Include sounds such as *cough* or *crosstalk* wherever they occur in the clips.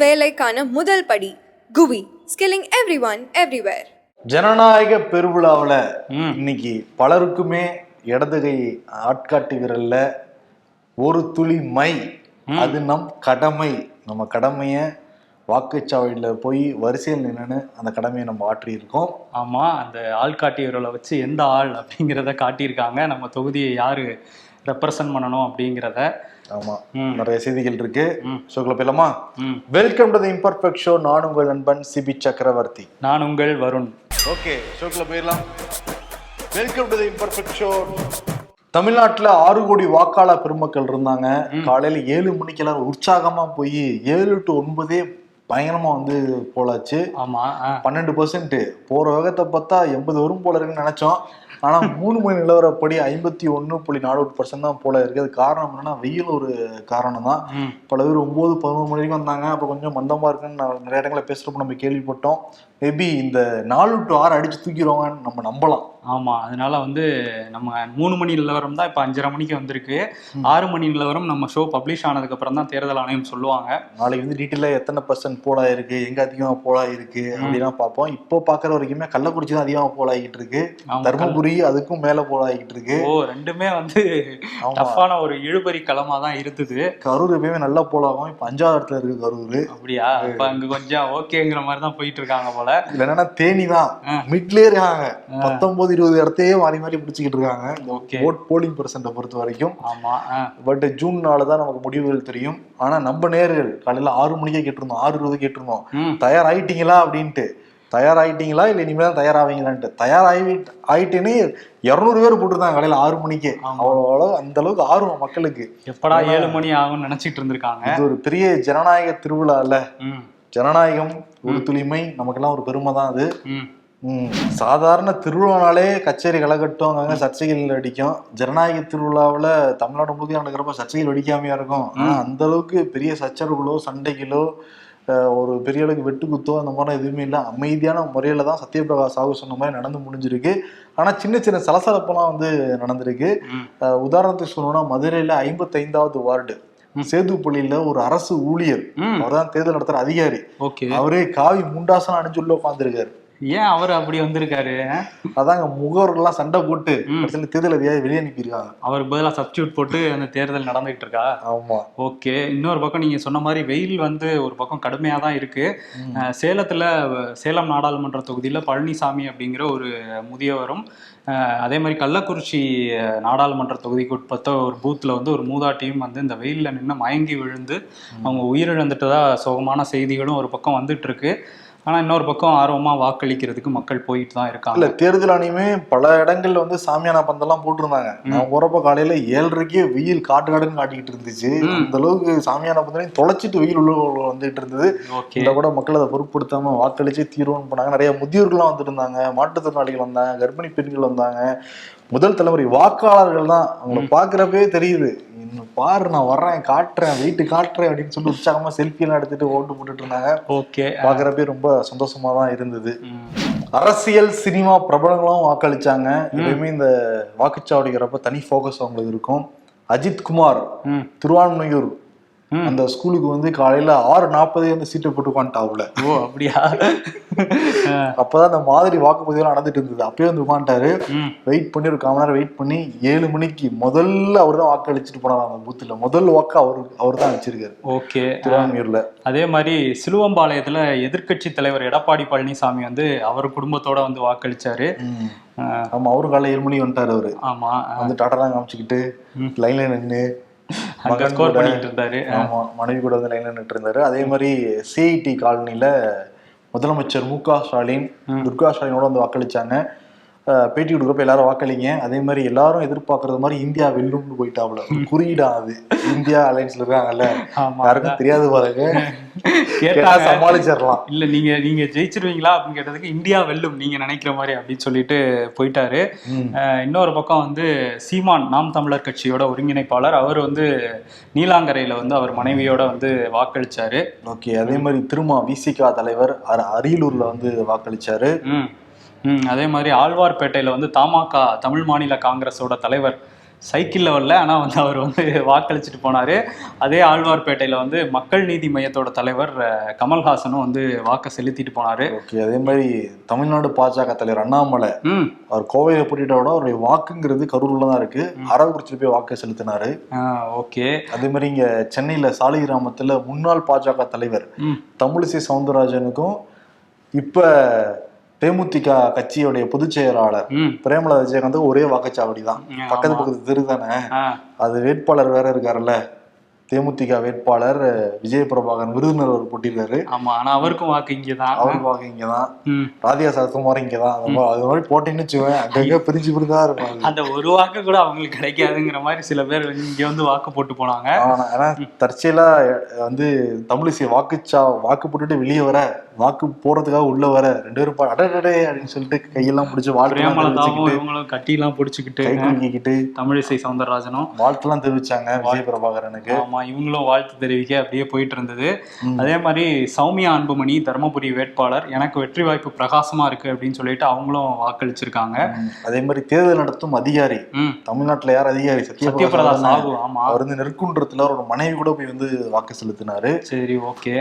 வேலைக்கான முதல் படி குவி ஸ்கில்லிங் எவ்ரி ஒன் எவ்ரிவேர் ஜனநாயக பெருவிழாவில். இன்னைக்கு பலருக்குமே இடது கை ஆட்காட்டி விரல்ல ஒரு துளி மை. அது நம் கடமை. நம்ம கடமையை வாக்குச்சாவடியில் போய் வரிசையில் நின்று அந்த கடமையை நம்ம ஆற்றியிருக்கோம். ஆமா அந்த ஆள்காட்டி விரலை வச்சு எந்த ஆள் அப்படிங்கிறத காட்டியிருக்காங்க. நம்ம தொகுதியை யாரு ரெப்ரசன்ட் பண்ணணும் அப்படிங்கிறத ஆமா. நிறைய செய்திகள் இருக்கு. ஷோக்குள்ள போயிடலாமா. Welcome to the imperfect show நான் உங்கள் நண்பன் சிபி சக்கரவர்த்தி. நான் உங்கள் வருண். ஓகே ஷோக்குள்ள போயிடலாம். Welcome to the imperfect show தமிழ்நாட்டுல ஆறு கோடி வாக்காளர் பெருமக்கள் இருந்தாங்க. காலையில ஏழு மணிக்கு எல்லாரும் உற்சாகமா போய் ஏழு டு ஒன்பதே பயங்கரமா வந்து போலாச்சு. ஆமா. பன்னெண்டு பர்சன்ட் போற வேகத்தை பார்த்தா எண்பது வரும் போல இருக்குன்னு நினைச்சோம். ஆனா மூணு மணி நிலவரப்படி ஐம்பத்தி ஒண்ணு புள்ளி நாலு பர்சன்ட் தான் போல இருக்கு. அது காரணம் என்னன்னா வெயில் ஒரு காரணம் தான். பல பேர் ஒன்பது பதினோரு மணி வரைக்கும் வந்தாங்க. அப்புறம் கொஞ்சம் மந்தமா இருக்குன்னு நிறைய இடங்களை பேசுறப்ப நம்ம கேள்விப்பட்டோம். மேபி இந்த நாலு டு ஆறு அடிச்சு தூக்கிடுவாங்கன்னு நம்ம நம்பலாம். ஆமா அதனால வந்து நம்ம மூணு மணி நிலவரம் தான் இப்ப அஞ்சரை மணிக்கு வந்திருக்கு. ஆறு மணி நிலவரம் நம்ம ஷோ பப்ளிஷ் ஆனதுக்கு அப்புறம் தான் தேர்தல் ஆணையம் சொல்லுவாங்க. நாளைக்கு வந்து டீட்டெயிலாக எத்தனை பர்சன்ட் போலா இருக்கு எங்க அதிகமா போலா இருக்கு அப்படிலாம் பார்ப்போம். இப்போ பாக்குற வரைக்குமே கள்ளக்குறிச்சி தான் அதிகமா போலாகிட்டு இருக்கு. தருமபுரி அதுக்கும் மேல போலாகிட்டு இருக்கு. ஓ ரெண்டுமே வந்து. டஃப்பான ஒரு இழுபறி களமா தான் இருந்தது. கரூர் எப்பயுமே நல்லா போலாகும் இப்போ அஞ்சாவது இடத்துல இருக்கு கரூர். அப்படியா? இப்ப அங்க கொஞ்சம் ஓகேங்கிற மாதிரி தான் போயிட்டு இருக்காங்க போல. இதுல என்னன்னா தேனி தான். மிட்லயே இருக்காங்க. பத்தொன்பது இருபது இடத்தையே மாறி மாறி பிடிச்சிக்கிட்டு இருக்காங்க. ஓட் போலிங் பர்சன்ட்டை பொறுத்த வரைக்கும். ஆமா. பட் ஜூன் நாலு தான் நமக்கு முடிவுகள் தெரியும். ஆனா நம்ம நேர்கள் காலையில ஆறு மணிக்கே கேட்டிருந்தோம். ஆறு இருபது கேட்டிருந்தோம். தயாராயிட்டீங்களா அப்படின்ட்டு. தயாராயிட்டீங்களா இல்ல இனிமேல் தான் தயாராவீங்களான்ட்டு. தயாராகி ஆயிட்டேன்னு இருநூறு பேர் போட்டிருந்தாங்க காலையில ஆறு மணிக்கே. அவ்வளோ அந்த அளவுக்கு ஆர்வம் மக்களுக்கு. எப்படா ஏழு மணி ஆகும்னு நினைச்சிட்டு இருந்திருக்காங்க. இது ஒரு பெரிய ஜனநாயக திருவிழா இல்ல ம். ஜனநாயகம் ஒரு துளிமை. நமக்கெல்லாம் ஒரு பெருமை தான் அது. சாதாரண திருவிழானாலே கச்சேரி களைகட்டும் அங்கங்க சர்ச்சைகள் அடிக்கும். ஜனநாயக திருவிழாவில் தமிழ்நாடு முழுக்க நடக்கிறப்ப சர்ச்சைகள் வெடிக்காமையா இருக்கும். ஆனா அந்த அளவுக்கு பெரிய சச்சரவுகளோ சண்டைகளோ ஒரு பெரிய அளவுக்கு வெட்டுக்குத்தோ அந்த மாதிரி எதுவுமே இல்லை. அமைதியான முறையில தான் சத்யபிரகாஷ் சாகு சொன்ன மாதிரி நடந்து முடிஞ்சிருக்கு. ஆனா சின்ன சின்ன சலசலப்பெல்லாம் வந்து நடந்திருக்கு. உதாரணத்துக்கு சொல்லணும்னா மதுரையில ஐம்பத்தைந்தாவது வார்டு சேதுப்பள்ளியில ஒரு அரசு ஊழியர் ம். அவர் தான் தேர்தல் நடத்துற அதிகாரி. அவரே காவி முண்டாசனம் அணிஞ்சு உள்ள உட்காந்துருக்காரு ஏன் அவர் அப்படி வந்திருக்காரு? அதாங்க முகவர்கள்லாம் சண்டை போட்டு கடைசியில தேர்தல் அதிகாரி வெளியே அனுப்பியிருக்காங்க அவருக்கு பதிலா சப்ஸ்டியூட் போட்டு அந்த தேர்தல் நடந்துகிட்டு இருக்கா? ஆமா. ஓகே. இன்னொரு பக்கம் நீங்க சொன்ன மாதிரி வெயில் வந்து ஒரு பக்கம் கடுமையா தான் இருக்கு. அஹ் சேலத்துல சேலம் நாடாளுமன்ற தொகுதியில பழனிசாமி அப்படிங்கிற ஒரு முதியவரும் அதே மாதிரி கள்ளக்குறிச்சி நாடாளுமன்ற தொகுதிக்கு உட்பட்ட ஒரு பூத்ல வந்து ஒரு மூதாட்டியும் வந்து இந்த வெயில்ல நின்று மயங்கி விழுந்து அவங்க உயிரிழந்துட்டதா சோகமான செய்திகளும் ஒரு பக்கம் வந்துட்டு இருக்கு. ஆனா இன்னொரு பக்கம் ஆர்வமா வாக்களிக்கிறதுக்கு மக்கள் போயிட்டு தான் இல்ல இருக்காங்க தேர்தல் ஆணையமே பல இடங்கள்ல வந்து சாமியானா பந்தெல்லாம் போட்டிருந்தாங்க. நான் போறப்ப காலையில ஏழரைக்கே வெயில் காட்டு காடுன்னு காட்டிக்கிட்டு இருந்துச்சு. அந்த அளவுக்கு சாமியானா பந்தலையும் தொலைச்சிட்டு வெயில் உள்ள வந்துகிட்டு இருந்தது. இதுல கூட மக்கள் அதை பொருட்படுத்தாம வாக்களிச்சு தீர்வுன்னு பண்ணாங்க நிறைய முதியோர்கள்லாம் வந்துருந்தாங்க. மாற்றுத்திறனாளிகள் வந்தாங்க. கர்ப்பிணி பெண்கள் வந்தாங்க. முதல் தலைமுறை வாக்காளர்கள் தான் அவங்கள பாக்குறப்பவே தெரியுது. பாரு நான் வர்றேன் காட்டுறேன் வெயிட்டு காட்டுறேன் அப்படின்னு சொல்லி உற்சாகமா செல்ஃபி எல்லாம் எடுத்துட்டு ஓட்டு போட்டுட்டு இருந்தாங்க. ஓகே. பாக்குறப்பே ரொம்ப சந்தோஷமா தான் இருந்தது. அரசியல் சினிமா பிரபலங்களும் வாக்களிச்சாங்க. எப்பயுமே இந்த வாக்குச்சாவடிக்கிறப்ப தனி ஃபோக்கஸ் அவங்களுக்கு இருக்கும். அஜித் குமார் திருவான்மையூர். அந்த ஸ்கூலுக்கு வந்து காலையில ஆறு நாற்பதே வந்து சீட்டை போட்டு உட்காந்துட்டாவுல ஓ அப்படியா? *laughs* அப்பதான் அந்த மாதிரி வாக்குப்பதிவெல்லாம் நடந்துட்டு இருந்தது. அப்பயே வந்து உட்காந்துட்டாரு. வெயிட் பண்ணி ஒரு காம நேரம் வெயிட் பண்ணி ஏழு மணிக்கு முதல்ல அவர் தான் வாக்களிச்சுட்டு போனார் அந்த பூத்துல முதல் வாக்கு அவரு அவர் தான் வச்சிருக்காரு ஓகே திருவான்மையூர்ல. அதே மாதிரி சிலுவம்பாளையத்துல எதிர்க்கட்சி தலைவர் எடப்பாடி பழனிசாமி வந்து அவர் குடும்பத்தோட வந்து வாக்களிச்சாரு. ஆமா அவரும் காலைல ஏழு மணிக்கு வந்துட்டாரு அவரு. ஆமா வந்து டாட்டாலாம் காமிச்சுக்கிட்டு லைன்ல நின்று அங்க ஸ்கோர் பண்ணிட்டு இருந்தாரு ஆமா மனைவி கூட வந்து லைன்ல நின்று இருந்தாரு அதே மாதிரி சிஐடி காலனில முதலமைச்சர் மு க ஸ்டாலின் துர்கா ஸ்டாலினோட வந்து வாக்களிச்சாங்க. பேட்டி கொடுக்கப்ப எல்லாரும் வாக்களிங்க. அதே மாதிரி எல்லாரும் எதிர்பார்க்கறது மாதிரி இந்தியா வெல்லும்னு போயிட்டாப்ல. குறியீடா அது. இந்தியா அலைன்ஸ்ல இருக்காங்கல்ல. ஆமா. யாருக்கும் தெரியாது பாருங்க. கேட்டா சமாளிச்சிடலாம். இல்ல நீங்க நீங்க ஜெயிச்சிருவீங்களா அப்படின்னு கேட்டதுக்கு இந்தியா வெல்லும். நீங்க நினைக்கிற மாதிரி அப்படின்னு சொல்லிட்டு போயிட்டாரு. இன்னொரு பக்கம் வந்து சீமான் நாம் தமிழர் கட்சியோட ஒருங்கிணைப்பாளர். அவர் வந்து நீலாங்கரையில வந்து அவர் மனைவியோட வந்து வாக்களிச்சாரு. ஓகே அதே மாதிரி திருமா விசிகா தலைவர் அர- அரியலூர்ல வந்து வாக்களிச்சாரு. அதே மாதிரி ஆழ்வார்பேட்டையில வந்து தமாக தமிழ் மாநில காங்கிரஸோட தலைவர் சைக்கிளில் வரல ஆனால் வந்து அவர் வந்து வாக்களிச்சுட்டு போனார். அதே ஆழ்வார்பேட்டையில் வந்து மக்கள் நீதி மையத்தோட தலைவர் கமல்ஹாசனும் வந்து வாக்கை செலுத்திட்டு போனார். ஓகே அதே மாதிரி தமிழ்நாடு பாஜக தலைவர் அண்ணாமலை அவர் கோவையை போட்டிட்ட விட அவருடைய வாக்குங்கிறது கரூர்ல தான் இருக்கு. அரவக்குறிச்சியில் போய் வாக்கு செலுத்தினாரு. ஓகே. அதே மாதிரி இங்க சென்னையில சாலிகிராமத்துல முன்னாள் பாஜக தலைவர் தமிழிசை சவுந்தரராஜனுக்கும் இப்ப தேமுதிக கட்சியுடைய பொதுச் செயலாளர் பிரேமலா விஜயகாந்த் ஒரே வாக்குச்சாவடி தான். பக்கத்து பக்கத்து தெரு தானே? அது வேட்பாளர் வேற இருக்காருல்ல? தேமுதிக வேட்பாளர் விஜய பிரபாகரன் விருதுநர் அவர் போட்டிருக்காரு. ஆமாம் ஆனால் அவருக்கும் வாக்கு இங்கே தான் அவர் வாக்கு இங்கதான். ராதிகா சரத்குமார் இங்கதான். அது மாதிரி- அது மாதிரி போட்டீங்கன்னு வச்சுக்கோங்க அங்கங்க பிரிஞ்சு பிரிஞ்சா இருக்கும் அந்த ஒரு வாக்கு கூட அவங்களுக்கு கிடைக்காதுங்கிற மாதிரி சில பேர் வந்து இங்கே வந்து வாக்கு போட்டு போனாங்க. ஆனா தற்செயலா வந்து தமிழிசை வாக்குச்சா வாக்கு போட்டுட்டு வெளியே வர வாக்கு போறதுக்காக உள்ள வர ரெண்டு பேரும் அடடடே அப்படின்னு சொல்லிட்டு கையெல்லாம் பிடிச்சு இவங்களும் கட்டிலாம் பிடிச்சிக்கிட்டு கை குலுக்கிக்கிட்டு தமிழிசை சவுந்தரராஜனும். வாழ்த்துலாம் தெரிவிச்சாங்க விஜய பிரபாகரனுக்கு. ஆமா இவங்களும் வாழ்த்து தெரிவிக்க அப்படியே போயிட்டு இருந்தது. அதே மாதிரி சௌமியா அன்புமணி தருமபுரி வேட்பாளர் எனக்கு வெற்றி வாய்ப்பு பிரகாசமா இருக்கு அப்படின்னு சொல்லிட்டு அவங்களும் வாக்களிச்சிருக்காங்க. அதே மாதிரி தேர்தல் நடத்தும் அதிகாரி தமிழ்நாட்டுல யார் அதிகாரி? சத்யபிரதா சாகு ஆமா. அவர் வந்து நெற்குன்றத்துல அவரோட மனைவி கூட போய் வந்து வாக்கு செலுத்தினாரு. சரி ஓகே.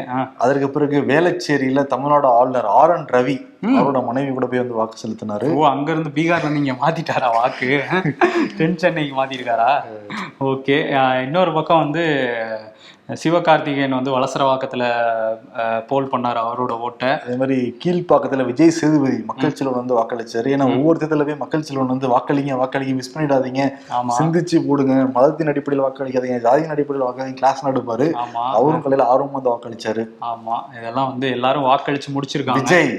அதற்கு பிறகு வேளச்சேரியில தமிழ்நாடு ஆளுநர் ஆர் என் ரவி. அவரோட மனைவி கூட போய் வந்து வாக்கு செலுத்தினாரு. ஓ அங்க இருந்து பீகார்ல நீங்க மாத்திட்டாரா வாக்கு? தென் சென்னைக்கு மாத்திருக்காரா? ஓகே இன்னொரு பக்கம் வந்து சிவகார்த்திகேயன் வந்து வலசரவாக்கத்துல அஹ், போல் பண்ணாரு அவரோட ஓட்டை. அதே மாதிரி கீழ்ப்பாக்கத்துல விஜய் சேதுபதி மக்கள் செல்வன் வந்து வாக்களிச்சாரு. ஏன்னா ஒவ்வொரு தேர்தல போய் மக்கள் செல்வன் வந்து வாக்களிங்க வாக்களிங்க மிஸ் பண்ணிடாதீங்க. சிந்திச்சு போடுங்க. மதத்தின் அடிப்படையில் வாக்களிக்காதீங்க. ஜாதியின் அடிப்படையில் வாக்களிங்க. கிளாஸ் நடப்பாரு. அவரும் காலையில ஆர்வமா வந்து வாக்களிச்சாரு. ஆமா. இதெல்லாம் வந்து எல்லாரும் வாக்களிச்சு முடிச்சிருக்காங்க. விஜய்.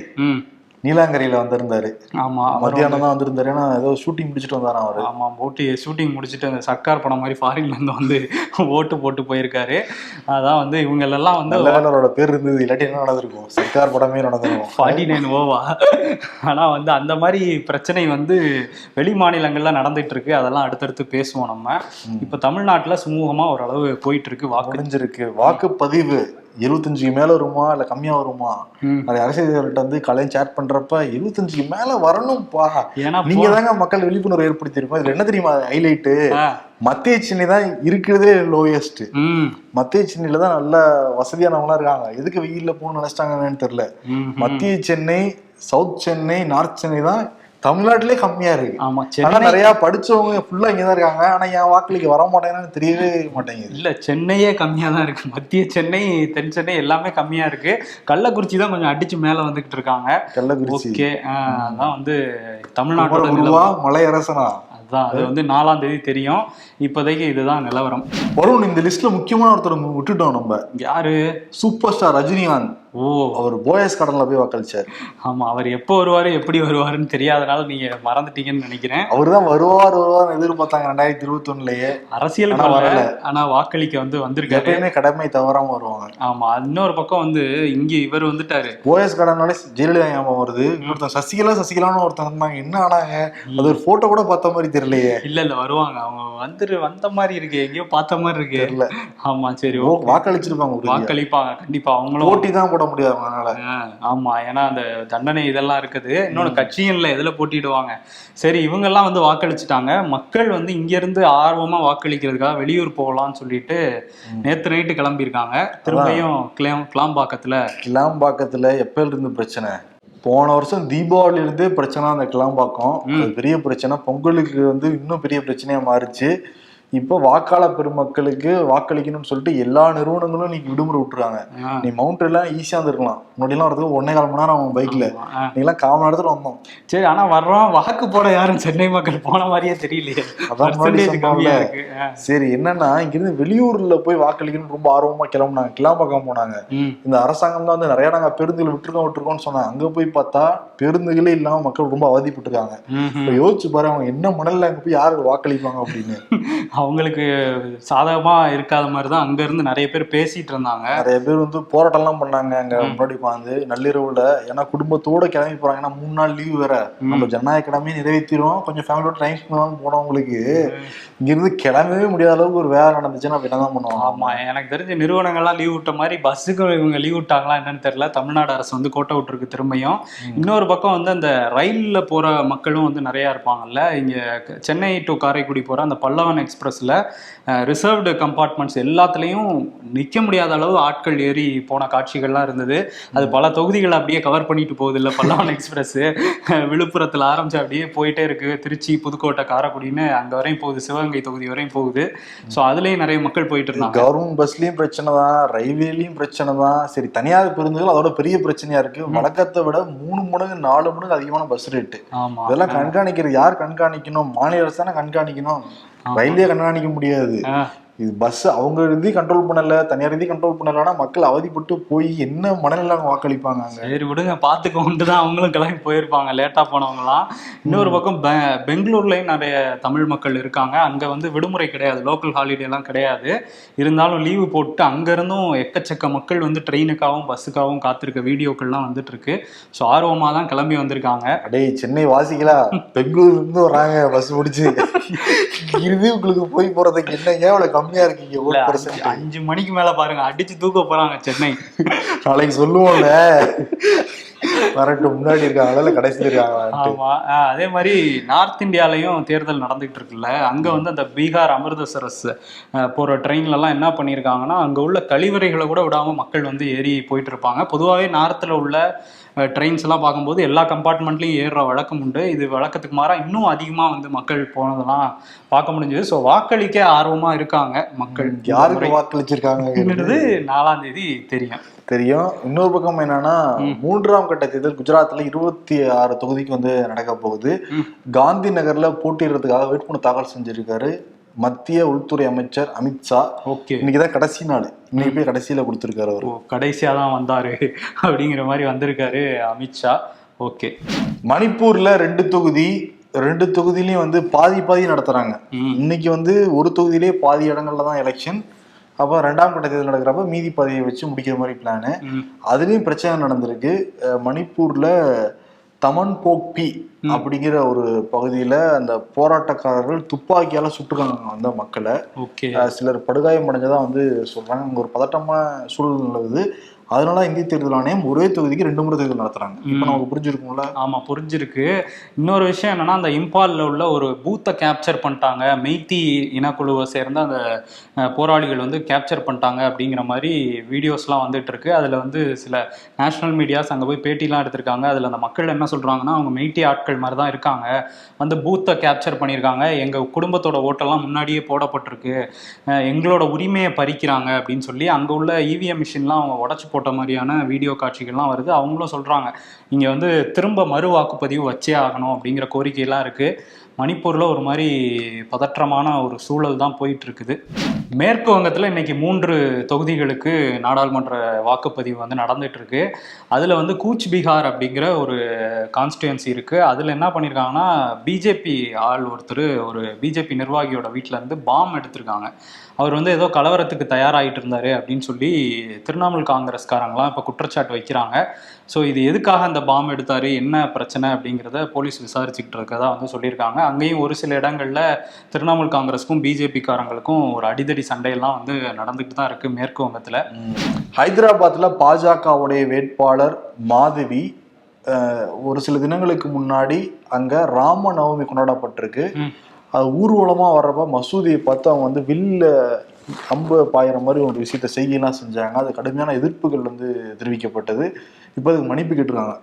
நீலாங்கரையில வந்திருந்தாரு. ஆமா அவர் மத்தியானம் தான் வந்திருந்தாரு. ஏன்னா ஏதோ ஷூட்டிங் முடிச்சிட்டு வந்தாராம் அவரு. ஆமா ஓட்டு ஷூட்டிங் முடிச்சுட்டு அந்த சர்க்கார் படம் மாதிரி ஃபாரின்ல இருந்து வந்து ஓட்டு போட்டு போயிருக்காரு. அதான் வந்து இவங்க எல்லாம் வந்து அவரோட பேர் இருந்தது. இல்லாட்டி என்ன நடந்திருக்கும்? சர்க்கார் படமே நடந்திருக்கும். ஃபார்ட்டி நைன் ஓவா? ஆனா வந்து அந்த மாதிரி பிரச்சனை வந்து வெளி மாநிலங்கள்ல நடந்துட்டு இருக்கு அதெல்லாம் அடுத்தடுத்து பேசுவோம் நம்ம. இப்ப தமிழ்நாட்டுல சுமூகமா ஓரளவு போயிட்டு இருக்கு வாக்கு. வாக்குப்பதிவு. எழுபத்தஞ்சுக்கு மேல வருமா இல்ல கம்மியா வருமா. நிறைய அரசியல்கிட்ட வந்து கலையும் சேட் பண்றப்ப எழுபத்தஞ்சுக்கு மேல வரணும்ப்பா ஏன்னா நீங்க தாங்க மக்கள் விழிப்புணர்வு ஏற்படுத்தியிருக்கோம் இதுல என்ன தெரியுமா? ஹைலைட்டு மத்திய சென்னை தான் இருக்கிறதே லோயஸ்ட் மத்திய சென்னையில தான் நல்ல வசதியானவங்களா இருக்காங்க. எதுக்கு வெயில்ல போகணும்னு நினைச்சிட்டாங்கன்னு தெரியல. மத்திய சென்னை சவுத் சென்னை நார்த் சென்னை தான் தமிழ்நாட்டிலே கம்மியா இருக்கு. ஆமா ஆனா சென்னை நிறைய படிச்சவங்க ஃபுல்லா இங்கதான் இருக்காங்க. ஆனா என் வாக்களிக்க வர மாட்டேங்கன்னு தெரியவே மாட்டேங்குது. இல்ல சென்னையே கம்மியா தான் இருக்கு. மத்திய சென்னை தென் சென்னை எல்லாமே கம்மியா இருக்கு. கள்ளக்குறிச்சி தான் கொஞ்சம் அடிச்சு மேல வந்துகிட்டு இருக்காங்க. கள்ளக்குறிச்சி. ஓகே அதான் வந்து தமிழ்நாட்டோட மலை அரசனா அதுதான் அது வந்து நாலாம் தேதி தெரியும். இப்போதைக்கு இதுதான் நிலவரம். வருண் இந்த லிஸ்ட்ல முக்கியமான ஒருத்தர் விட்டுட்டோம் நம்ம. யாரு? Super star Rajinikanth. ஓ. அவர் போயஸ் கடன்ல போய் வாக்களிச்சார். ஆமா அவர் எப்போ வருவாரு எப்படி வருவாருன்னு தெரியாதனால நீங்க மறந்துட்டீங்கன்னு நினைக்கிறேன். அவர் தான் வருவார் வருவார் எதிர்பார்த்தாங்க ரெண்டாயிரத்தி இருபத்தி ஒண்ணுலயே அரசியல் வரல. ஆனா வாக்களிக்க வந்து வந்திருக்காரு. எப்பயுமே கடமை தவறாம வருவாங்க. ஆமா இன்னொரு பக்கம் வந்து இங்க இவர் வந்துட்டாரு. போயஸ் கடனாலே ஜெயலலிதா ஞாபகம் வருது. ஒருத்தன் சசிகலா சசிகலான்னு ஒருத்தன் இருந்தாங்க. என்ன ஆனாங்க? அது ஒரு போட்டோ கூட பார்த்த மாதிரி தெரியலையே. இல்ல இல்ல வருவாங்க. அவங்க வந்துரு வந்த மாதிரி இருக்கு. எங்கேயோ பார்த்த மாதிரி இருக்கு. தெரியல. ஆமா சரி ஓ, வாக்களிச்சிருப்பாங்க. வாக்களிப்பாங்க கண்டிப்பா. அவங்களும் போட்டி தான் போட முடியாது அவங்களால. ஆமா. ஏன்னா அந்த தண்டனை இதெல்லாம் இருக்குது. இன்னொன்னு கட்சிகள்ல எதுல போட்டிடுவாங்க சரி இவங்க எல்லாம் வந்து வாக்களிச்சுட்டாங்க. மக்கள் வந்து இங்க இருந்து ஆர்வமா வாக்களிக்கிறதுக்காக வெளியூர் போகலாம்னு சொல்லிட்டு நேத்து நைட்டு கிளம்பியிருக்காங்க. திரும்பியும் கிளாம் கிளாம்பாக்கத்துல. கிளாம்பாக்கத்துல எப்ப இருந்து பிரச்சனை? போன வருஷம் தீபாவளில இருந்தே பிரச்சனை அந்த கிளாம்பாக்கம். பெரிய பிரச்சனை. பொங்கலுக்கு வந்து இன்னும் பெரிய பிரச்சனையா மாறுச்சு. இப்போ வாக்காளர் பெருமக்களுக்கு வாக்களிக்கணும்னு சொல்லிட்டு எல்லா நிறுவனங்களும் இன்னைக்கு விடுமுறை விட்டுறாங்க. நீ மவுண்ட் எல்லாம் ஈஸியா இருந்திருக்கலாம். முன்னாடிலாம் வரதுக்கு ஒன்னே கால் மணி நேரம் அவன் பைக்ல. நீங்களாம் கால் மணி நேரத்துல வந்தோம். சரி ஆனா வர்றோம். வாக்கு போட யாரும் சென்னை மக்கள் போன மாதிரியே தெரியலையே. அதான். சரி என்னன்னா இங்கிருந்து வெளியூர்ல போய் வாக்களிக்கணும்னு ரொம்ப ஆர்வமா கிளம்புனாங்க. கிளாம்பாக்கம் போனாங்க. இந்த அரசாங்கம் தான் வந்து நிறைய நாங்க பேருந்துகள் விட்டுருக்கோம் விட்டுருக்கோம்னு சொன்னாங்க. அங்க போய் பார்த்தா பேருந்துகளே இல்லாம மக்கள் ரொம்ப அவதிப்பட்டிருக்காங்க. ம். இப்ப யோசிச்சு பாரு அவங்க என்ன மணல்ல அங்க போய் யாரு வாக்களிப்பாங்க அப்படின்னு. *laughs* அவங்களுக்கு சாதகமா இருக்காத மாதிரி தான் அங்க இருந்து நிறைய பேர் பேசிட்டு இருந்தாங்க. நிறைய பேர் வந்து போராட்டம்லாம் பண்ணாங்க. அங்க முன்னாடி உட்காந்து நள்ளிரவுல ஏன்னா குடும்பத்தோட கிளம்பி போறாங்க ஏன்னா மூணு நாள் லீவ் வேற. நம்ம ஜனநாயக கிழமையும் நிறைவேற்றிடுவோம். கொஞ்சம் ஃபேமிலியோட டைம் ஸ்பெண்ட் போனவங்களுக்கு இங்க இருந்து கிளம்பவே முடியாத அளவுக்கு ஒரு வேலை நடந்துச்சுன்னா அப்ப என்னதான் பண்ணுவாங்க ஆமா. எனக்கு தெரிஞ்ச நிறுவனங்கள்லாம் லீவ் விட்ட மாதிரி பஸ்ஸுக்கு இவங்க லீவ் விட்டாங்களா என்னன்னு தெரியல. தமிழ்நாடு அரசு வந்து கோட்டை விட்டுருக்கு திரும்பியும். இன்னொரு பக்கம் வந்து அந்த ரயில்ல போற மக்களும் வந்து நிறைய இருப்பாங்கல்ல. இங்க சென்னை டு காரைக்குடி போற அந்த பல்லவன் எக்ஸ்பிரஸ்ல ரிசர்வ்டு கம்பார்ட்மெண்ட்ஸ் எல்லாத்துலேயும் நிற்க முடியாத அளவு ஆட்கள் ஏறி போன காட்சிகள்லாம் இருந்தது. அது பல தொகுதிகளை அப்படியே கவர் பண்ணிட்டு போகுது இல்லை பல்லவன் எக்ஸ்பிரஸ் விழுப்புரத்தில் ஆரம்பிச்சு அப்படியே போயிட்டே இருக்கு. திருச்சி புதுக்கோட்டை காரைக்குடின்னு அங்கே வரையும் போகுது. சிவகங்கை தொகுதி வரையும் போகுது. ஸோ அதுலேயும் நிறைய மக்கள் போயிட்டு இருந்தாங்க. கவர்மெண்ட் பஸ்லயும் பிரச்சனை தான் ரயில்வேலயும் பிரச்சனை தான். சரி தனியார் பேருந்துகள் அதோட பெரிய பிரச்சனையா இருக்கு. வழக்கத்தை விட மூணு மடங்கு நாலு மடங்கு அதிகமான பஸ் ரேட்டு இதெல்லாம் கண்காணிக்கிறது யார் கண்காணிக்கணும்? மாநில அரசு தானே கண்காணிக்கணும். ரயில்வே கண்காணிக்க முடியாது. இது பஸ் அவங்க இதையும் கண்ட்ரோல் பண்ணல தனியார் இதையும் கண்ட்ரோல் பண்ணலன்னா மக்கள் அவதிப்பட்டு போய் என்ன மனநிலை அவங்க வாக்களிப்பாங்க அங்க? சரி விடுங்க பார்த்துக்கோன்ட்டு தான் அவங்களும் கிளம்பி போயிருப்பாங்க லேட்டாக போனவங்களாம். இன்னொரு பக்கம் பெ பெங்களூர்லேயும் நிறைய தமிழ் மக்கள் இருக்காங்க. அங்கே வந்து விடுமுறை கிடையாது லோக்கல் ஹாலிடேலாம் கிடையாது. இருந்தாலும் லீவு போட்டு அங்கேருந்தும் எக்கச்சக்க மக்கள் வந்து ட்ரெயினுக்காகவும் பஸ்ஸுக்காகவும் காத்திருக்க வீடியோக்கள்லாம் வந்துட்டு இருக்கு ஸோ ஆர்வமாக தான் கிளம்பி வந்திருக்காங்க. அடே சென்னை வாசிகளா? பெங்களூர்ல இருந்து வராங்க பஸ் முடிச்சு. இது உங்களுக்கு போய் போறதுக்கு என்னங்க அவ்வளவு கம்மியா இருக்கீங்க அஞ்சு- மணிக்கு மேல பாருங்க அடிச்சு தூக்க போறாங்க சென்னை. நாளைக்கு சொல்லுவோம்ல. வரட்டும் முன்னாடி இருக்காங்களா கடைசியில் இருக்காங்களா ஆமா அதே மாதிரி நார்த் இந்தியாலயும் தேர்தல் நடந்துகிட்டு இருக்குல்ல அங்க வந்து அந்த பீகார் அமிர்தசரஸ் போற ட்ரெயின்ல எல்லாம் என்ன பண்ணியிருக்காங்கன்னா அங்க உள்ள கழிவறைகளை கூட விடாம மக்கள் வந்து ஏறி போயிட்டு இருப்பாங்க. பொதுவாகவே நார்த்தில் உள்ள ட்ரெயின்ஸ் எல்லாம் பார்க்கும்போது எல்லா கம்பார்ட்மெண்ட்லையும் ஏறுற வழக்கம் உண்டு. இது வழக்கத்துக்கு மாறா இன்னும் அதிகமா வந்து மக்கள் போனதெல்லாம் பார்க்க முடிஞ்சது. ஸோ வாக்களிக்க ஆர்வமா இருக்காங்க மக்கள். யாருக்கு முறை. வாக்களிச்சிருக்காங்க அப்படிங்கிறது நாலாம் தேதி தெரியும். தெரியும். இன்னொரு பக்கம் என்னன்னா மூன்றாம் கட்ட தேர்தல் குஜராத்ல இருபத்தி ஆறு தொகுதிக்கு வந்து நடக்க போகுது. காந்தி நகர்ல போட்டியிடுறதுக்காக வேட்புமனு தாக்கல் செஞ்சிருக்காரு. மத்திய உள்துறை அமைச்சர் அமித்ஷா ஓகே. இன்னைக்குதான் கடைசி நாள். இன்னைக்கு போய் கடைசியில கொடுத்திருக்காரு அவரு. ஓ கடைசியா தான் வந்தாரு அப்படிங்கிற மாதிரி வந்திருக்காரு அமித்ஷா ஓகே. மணிப்பூர்ல ரெண்டு தொகுதி ரெண்டு தொகுதியிலயும் வந்து பாதி பாதி நடத்துறாங்க. ம். இன்னைக்கு வந்து ஒரு தொகுதியிலேயே பாதி இடங்கள்ல தான் எலெக்ஷன் அப்போ ரெண்டாம் கட்ட தேர்தல் நடக்கிறப்ப மீதி பாதியை வச்சு முடிக்கிற மாதிரி பிளானு. அதுலயும் பிரச்சனை நடந்திருக்கு. மணிப்பூர்ல தமன் போக்பி அப்படிங்கிற ஒரு பகுதியில அந்த போராட்டக்காரர்கள் துப்பாக்கியால சுட்டுருக்காங்க அந்த மக்களை. சிலர் படுகாயம் அடைஞ்சதா வந்து சொல்றாங்க. அங்க ஒரு பதட்டமான சூழல் நிலவுது அதனால இந்திய தேர்தல் ஆணையம் ஒரே தொகுதிக்கு ரெண்டு முறை தேர்தல் நடத்துறாங்க. இப்ப நமக்கு புரிஞ்சிருக்கும்ல? ஆமா புரிஞ்சிருக்கு. இன்னொரு விஷயம் என்னன்னா அந்த இம்பால்ல உள்ள ஒரு பூத்தை கேப்சர் பண்ணிட்டாங்க. மெய்த்தி இனக்குழுவை சேர்ந்த அந்த போராளிகள் வந்து கேப்சர் பண்ணிட்டாங்க அப்படிங்கிற மாதிரி வீடியோஸ்லாம் வந்துட்டு இருக்கு அதுல வந்து சில நேஷனல் மீடியாஸ் அங்க போய் பேட்டிலாம் எடுத்திருக்காங்க. அதுல அந்த மக்கள் என்ன சொல்றாங்கன்னா அவங்க மெய்ட்டி ஆட்கள் மாதிரி தான் இருக்காங்க. வந்து பூத்தை கேப்சர் பண்ணியிருக்காங்க. எங்க குடும்பத்தோட ஓட்டெல்லாம் முன்னாடியே போடப்பட்டிருக்கு. எங்களோட உரிமையை பறிக்கிறாங்க அப்படின்னு சொல்லி அங்க உள்ள இவிஎம் மிஷின்லாம் அவங்க உடச்சு போட்ட போட்ட மாதிரியான வீடியோ காட்சிகள்லாம் வருது. அவங்களும் சொல்கிறாங்க இங்கே வந்து திரும்ப மறு வாக்குப்பதிவு வச்சே ஆகணும் அப்படிங்கிற கோரிக்கையெல்லாம் இருக்குது மணிப்பூரில் ஒரு மாதிரி பதற்றமான ஒரு சூழல் தான் போயிட்டு இருக்குது மேற்கு வங்கத்தில் இன்னைக்கு மூன்று தொகுதிகளுக்கு நாடாளுமன்ற வாக்குப்பதிவு வந்து நடந்துட்டு இருக்கு அதில் வந்து கூச் பீகார் அப்படிங்கிற ஒரு கான்ஸ்டியூன்சி இருக்கு. அதில் என்ன பண்ணியிருக்காங்கன்னா பிஜேபி ஆள் ஒருத்தர் ஒரு பிஜேபி நிர்வாகியோட வீட்டிலேருந்து இருந்து பாம் எடுத்திருக்காங்க. அவர் வந்து ஏதோ கலவரத்துக்கு தயாராகிட்டு இருந்தாரு அப்படின்னு சொல்லி திரிணாமுல் காங்கிரஸ்காரங்களாம் இப்போ குற்றச்சாட்டு வைக்கிறாங்க. ஸோ இது எதுக்காக அந்த பாம் எடுத்தாரு? என்ன பிரச்சனை? அப்படிங்கிறத போலீஸ் விசாரிச்சுக்கிட்டு இருக்கதா வந்து சொல்லியிருக்காங்க. அங்கேயும் ஒரு சில இடங்கள்ல திரிணாமுல் காங்கிரஸுக்கும் பிஜேபிக்காரங்களுக்கும் ஒரு அடிதடி சண்டையெல்லாம் வந்து நடந்துகிட்டு தான் இருக்கு மேற்கு வங்கத்துல. ஹைதராபாத்ல பாஜகவுடைய வேட்பாளர் மாதவி ஒரு சில தினங்களுக்கு முன்னாடி அங்க ராம நவமி கொண்டாடப்பட்டிருக்கு. அது ஊர்வலமாக வர்றப்ப மசூதியை பார்த்து அவங்க வந்து வில்ல அம்பு பாயிற மாதிரி ஒரு விஷயத்த செய்யலாம் செஞ்சாங்க. அது கடுமையான எதிர்ப்புகள் வந்து தெரிவிக்கப்பட்டது. இப்போ அதுக்கு மன்னிப்பு கேட்டிருக்காங்க.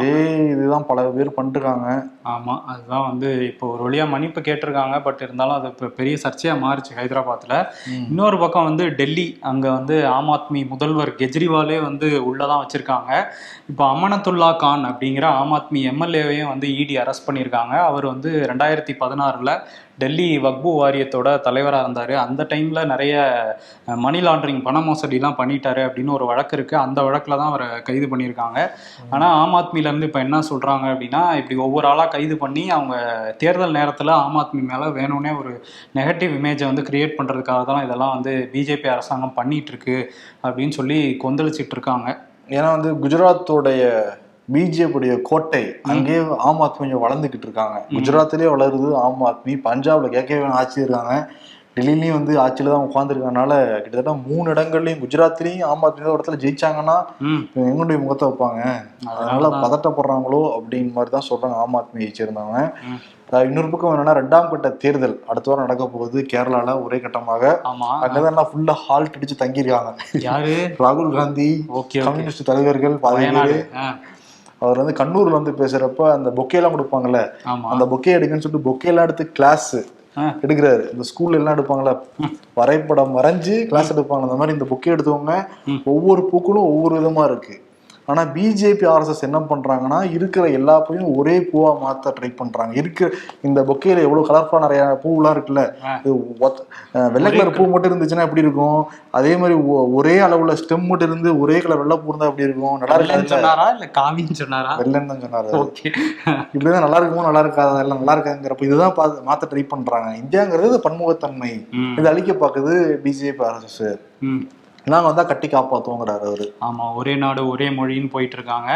இதே இதுதான் பல பேர் பண்ணிருக்காங்க ஆமா அதுதான் வந்து இப்போ ஒரு வழியா மன்னிப்பு கேட்டிருக்காங்க. பட் இருந்தாலும் அது இப்போ பெரிய சர்ச்சையா மாறுச்சு ஹைதராபாத்ல. இன்னொரு பக்கம் வந்து டெல்லி அங்க வந்து ஆம் ஆத்மி முதல்வர் கெஜ்ரிவாலே வந்து உள்ளதான் வச்சிருக்காங்க. இப்போ அமனத்துல்லா கான் அப்படிங்கிற ஆம் ஆத்மி எம்எல்ஏவையும் வந்து இடி அரெஸ்ட் பண்ணியிருக்காங்க அவர் வந்து ரெண்டாயிரத்தி பதினாறுல டெல்லி வக்பு வாரியத்தோட தலைவராக இருந்தார். அந்த டைமில் நிறைய மணி லாண்டரிங் பண மோசடிலாம் பண்ணிட்டாரு அப்படின்னு ஒரு வழக்கு இருக்குது அந்த வழக்கில் தான் அவரை கைது பண்ணியிருக்காங்க. ஆனால் ஆம் ஆத்மிலேருந்து இப்போ என்ன சொல்கிறாங்க அப்படின்னா இப்படி ஒவ்வொரு ஆளாக கைது பண்ணி அவங்க தேர்தல் நேரத்தில் ஆம் ஆத்மி மேலே வேணும்னே ஒரு நெகட்டிவ் இமேஜை வந்து கிரியேட் பண்ணுறதுக்காக தான் இதெல்லாம் வந்து பிஜேபி அரசாங்கம் பண்ணிகிட்ருக்கு அப்படின்னு சொல்லி கொந்தளிச்சிட்டு இருக்காங்க. ஏன்னா வந்து குஜராத்தோடைய பிஜேபியுடைய கோட்டை அங்கேயே ஆம் ஆத்மி கொஞ்சம் வளர்ந்துகிட்டு இருக்காங்க. குஜராத்திலே வளருது ஆம் ஆத்மி. பஞ்சாப்ல கேட்கவே ஆட்சி இருக்காங்க. டெல்லிலையும் வந்து ஆட்சியில தான் உட்காந்துருக்கனால கிட்டத்தட்ட மூணு இடங்கள்லயும் குஜராத்லயும் ஆம் ஆத்மி ஒரு இடத்துல ஜெயிச்சாங்கன்னா எங்களுடைய முகத்தை வைப்பாங்க. அதனால பதட்டப்படுறாங்களோ அப்படின்னு மாதிரி தான் சொல்றாங்க ஆம் ஆத்மியை சேர்ந்தவங்க. ம். அஹ் இன்னொரு பக்கம் என்னன்னா ரெண்டாம் கட்ட தேர்தல் அடுத்த வாரம் நடக்க போகுது கேரளால ஒரே கட்டமாக. அங்கதான் ஃபுல்லா ஹால்ட் அடிச்சு தங்கியிருக்காங்க. யாரு? ராகுல் காந்தி கம்யூனிஸ்ட் தலைவர்கள் அவர் வந்து கண்ணூர்ல வந்து பேசுறப்ப அந்த பொக்கே எல்லாம் கொடுப்பாங்கல்ல அந்த பொக்கே எடுக்குன்னு சொல்லிட்டு எல்லாம் எடுத்து கிளாஸ். எடுக்கிறாரு. இந்த ஸ்கூல்ல எல்லாம் எடுப்பாங்கல்ல வரைபடம் வரைஞ்சு கிளாஸ் எடுப்பாங்க. அந்த மாதிரி இந்த பொக்கே எடுத்தவங்க. ஒவ்வொரு பூக்களும் ஒவ்வொரு விதமா இருக்கு. ஆனா பிஜேபி ஆர்எஸ்எஸ் என்ன பண்றாங்கன்னா இருக்கிற எல்லா பூவையும் ஒரே பூவா மாத்த ட்ரை பண்றாங்க. இருக்கிற இந்த பொக்கேல எவ்வளவு கலர்ஃபுல்லா நிறைய பூவெல்லாம் இருக்குல்ல வெள்ளை கலர் பூ மட்டும் இருந்துச்சுன்னா எப்படி இருக்கும்? அதே மாதிரி ஒரே அளவுல ஸ்டெம் மட்டும் இருந்து ஒரே கலர் வெள்ளை பூ இருந்தா எப்படி இருக்கும்? நல்லா இருக்காது சொன்னாரா? இல்ல காவின்னு சொன்னாரா? வெள்ளைன்னு தான் சொன்னாரு. ஓகே. இப்படிதான் நல்லா இருக்குமோ நல்லா இருக்காது? எல்லாம் நல்லா இருக்காங்கிறப்ப இதுதான் பா- மாத்த ட்ரை பண்றாங்க. இந்தியாங்கிறது பன்முகத்தன்மை. இது அழிக்க பாக்குது பிஜேபி ஆர்எஸ்எஸ் ம். நாங்க வந்தா கட்டி காப்பாத்துவோங்கிறாரு அவரு. ஆமா ஒரே நாடு ஒரே மொழின்னு போயிட்டு இருக்காங்க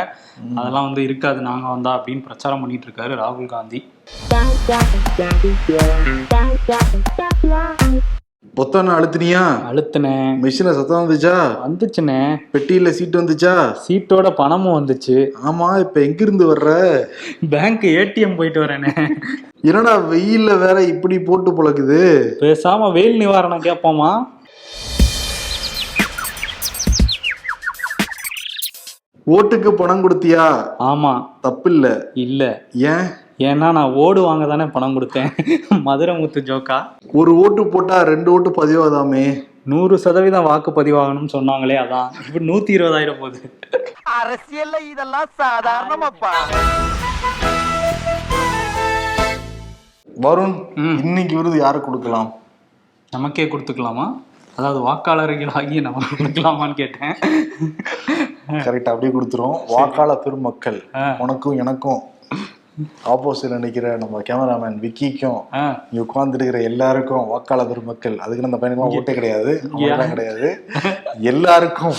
அதெல்லாம் வந்து இருக்காது நாங்க வந்தா அப்படின்னு பிரச்சாரம் பண்ணிட்டு இருக்காரு ராகுல் காந்தி. பொத்தான அழுத்தினியா? அழுத்தினேன் மிஷின்ல சத்தம் வந்துச்சா? வந்துச்சுண்ணே பெட்டியில சீட் வந்துச்சா? சீட்டோட பணமும் வந்துச்சு. ஆமா இப்ப எங்க இருந்து வர்ற? பேங்க் ஏடிஎம் போயிட்டு வரேனே. என்னடா வெயில்ல வேற இப்படி போட்டு பொழக்குது? பேசாம வெயில் நிவாரணம் கேட்போமா ஓட்டுக்கு பணம் கொடுத்தியா? ஆமா. தப்பில்ல. இல்ல. ஏன்? ஏன்னா நான் ஓடு வாங்க தானே பணம் கொடுத்தேன். மதுரை முத்து ஜோக்கா. ஒரு ஓட்டு போட்டா ரெண்டு ஓட்டு பதிவாதாமே? நூறு சதவீதம் வாக்கு பதிவாகணும்னு சொன்னாங்களே அதான். இப்ப நூத்தி இருபதாயிரம் போகுது. அரசியல்ல இதெல்லாம் சாதாரணமாப்பா. வருண் ம். இன்னைக்கு விருது யாருக்கு கொடுக்கலாம்? நமக்கே கொடுத்துக்கலாமா? அதாவது வாக்காளர்கள் ஆகி நம்ம கொடுக்கலாமான்னு கேட்டேன். கரெக்டா அப்படியே கொடுத்துரும். வாக்காளர் பெருமக்கள். உனக்கும் எனக்கும் ஆப்போசிட்ல நிக்கிற நம்ம கேமராமேன் விக்கிக்கும் ஆ, இங்க உட்கார்ந்து இருக்கிற எல்லாருக்கும் வாக்காளர் பெருமக்கள். அதுக்கு அந்த பையனுக்கு ஓட்டே கிடையாது. கிடையாது. எல்லாருக்கும்.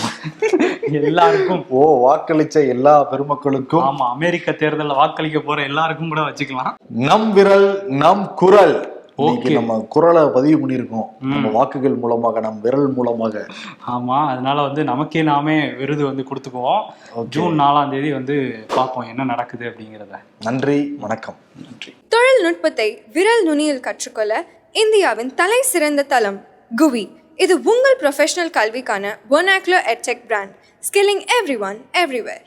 எல்லாருக்கும். ஓ வாக்களிச்ச எல்லா பெருமக்களுக்கும் ஆமா அமெரிக்க தேர்தல்ல வாக்களிக்க போற எல்லாருக்கும் கூட வச்சுக்கலாம். நம் விரல் நம் குரல். இன்னைக்கு. நம்ம குரலை பதிவு பண்ணியிருக்கோம். நம்ம வாக்குகள் மூலமாக நம் விரல் மூலமாக. ஆமா அதனால வந்து நமக்கே நாமே விருது வந்து கொடுத்துக்குவோம். ஜூன் நாலாம் தேதி வந்து பார்ப்போம் என்ன நடக்குது அப்படிங்கிறத. நன்றி வணக்கம். நன்றி. தொழில்நுட்பத்தை விரல் நுனியில் கற்றுக்கொள்ள இந்தியாவின் தலை சிறந்த தளம் குவி. இது உங்கள் ப்ரொஃபஷனல் கல்விக்கான ஒனாக்லோ edtech brand skilling every one everywhere